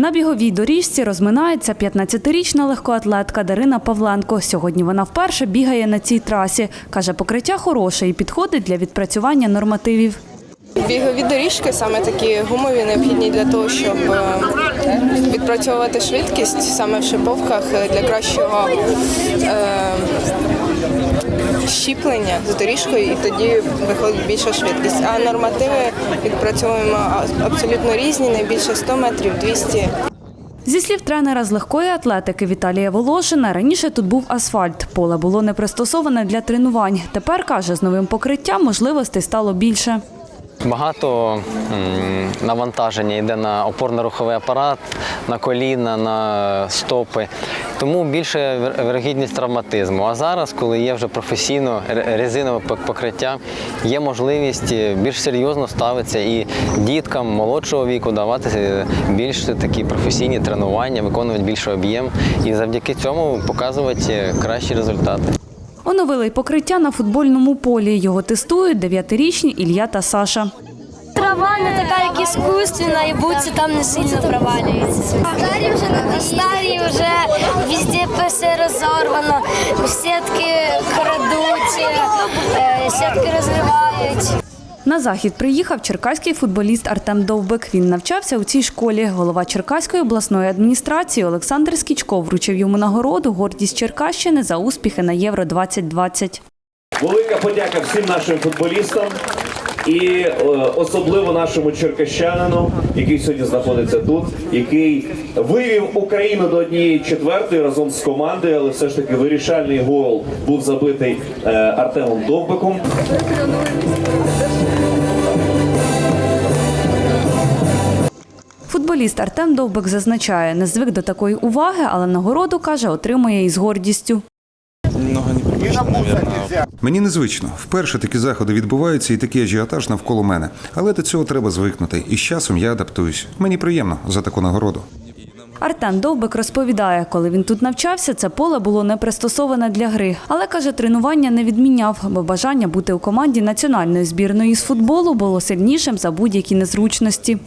На біговій доріжці розминається 15-річна легкоатлетка Дарина Павленко. Сьогодні вона вперше бігає на цій трасі. Каже, покриття хороше і підходить для відпрацювання нормативів. Бігові доріжки саме такі гумові необхідні для того, щоб е, відпрацьовувати швидкість саме в шиповках е, для кращого е, щіплення з доріжкою, і тоді виходить більша швидкість. А нормативи відпрацьовуємо абсолютно різні, найбільше 100 метрів, 200 Зі слів тренера з легкої атлетики Віталія Волошина, раніше тут був асфальт. Поле було не пристосоване для тренувань. Тепер каже, з новим покриттям можливостей стало більше. Багато навантаження йде на опорно-руховий апарат, на коліна, на стопи. Тому більше вир- вирогідність травматизму. А зараз, коли є вже професійно резинове покриття, є можливість е, більш серйозно ставитися і діткам молодшого віку давати е, більш такі професійні тренування, виконувати більший об'єм і завдяки цьому показувати е, кращі результати. Оновили й покриття на футбольному полі. Його тестують дев'ятирічні Ілля та Саша. Трава не така, як іскусственна, і бутси там не сильно провалюється. Старі вже не старі вже везде все розорвано, сітки крадуть, е, сітки розривають. На захід приїхав черкаський футболіст Артем Довбик. Він навчався у цій школі. Голова Черкаської обласної адміністрації Олександр Скічко вручив йому нагороду гордість Черкащини за успіхи на Євро 2020 Велика подяка всім нашим футболістам і е, особливо нашому черкащанину, який сьогодні знаходиться тут, який вивів Україну до однієї четвертої разом з командою, але все ж таки вирішальний гол був забитий е, Артемом Довбиком. Футболіст Артем Довбик зазначає, не звик до такої уваги, але нагороду каже, отримує із гордістю. Немного непривычно, наверное. Мені незвично. Вперше такі заходи відбуваються і такий ажіотаж навколо мене. Але до цього треба звикнути. І з часом я адаптуюсь. Мені приємно за таку нагороду. Артем Довбик розповідає, коли він тут навчався, це поле було не пристосоване для гри. Але каже, тренування не відміняв, бо бажання бути у команді національної збірної з футболу було сильнішим за будь-які незручності.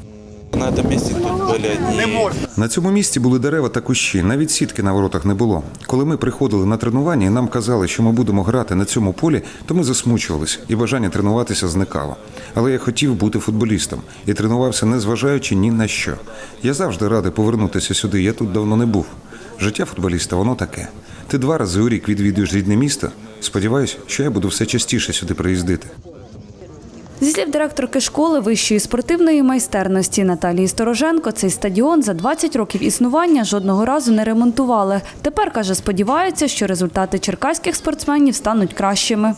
На этом месте тут были одни На цьому місці були дерева та кущі, навіть сітки на воротах не було. Коли ми приходили на тренування і нам казали, що ми будемо грати на цьому полі, то ми засмучувалися, і бажання тренуватися зникало. Але я хотів бути футболістом і тренувався, не зважаючи ні на що. Я завжди радий повернутися сюди. Я тут давно не був. Життя футболіста, воно таке. Ти два рази у рік відвідуєш рідне місто. Сподіваюсь, що я буду все частіше сюди приїздити. Зі слів директорки школи вищої спортивної майстерності Наталії Стороженко, цей стадіон за 20 років існування жодного разу не ремонтували. Тепер каже, сподіваються, що результати черкаських спортсменів стануть кращими.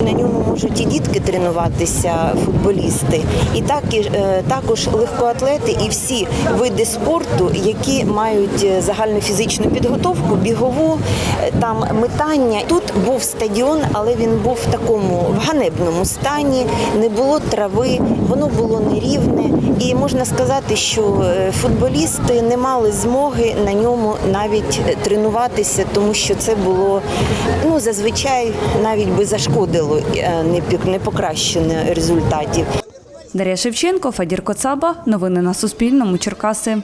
На ньому можуть і дітки тренуватися, футболісти, і так і е, також легкоатлети і всі види спорту, які мають е, загальну фізичну підготовку, бігову, е, там метання. Тут був стадіон, але він був в такому в ганебному стані. Не було трави, воно було нерівне. І можна сказати, що футболісти не мали змоги на ньому навіть тренуватися, тому що це було ну зазвичай навіть би зашкодило е, не пік- не покращення результатів. Дар'я Шевченко, Федір Коцаба. Новини на Суспільному. Черкаси.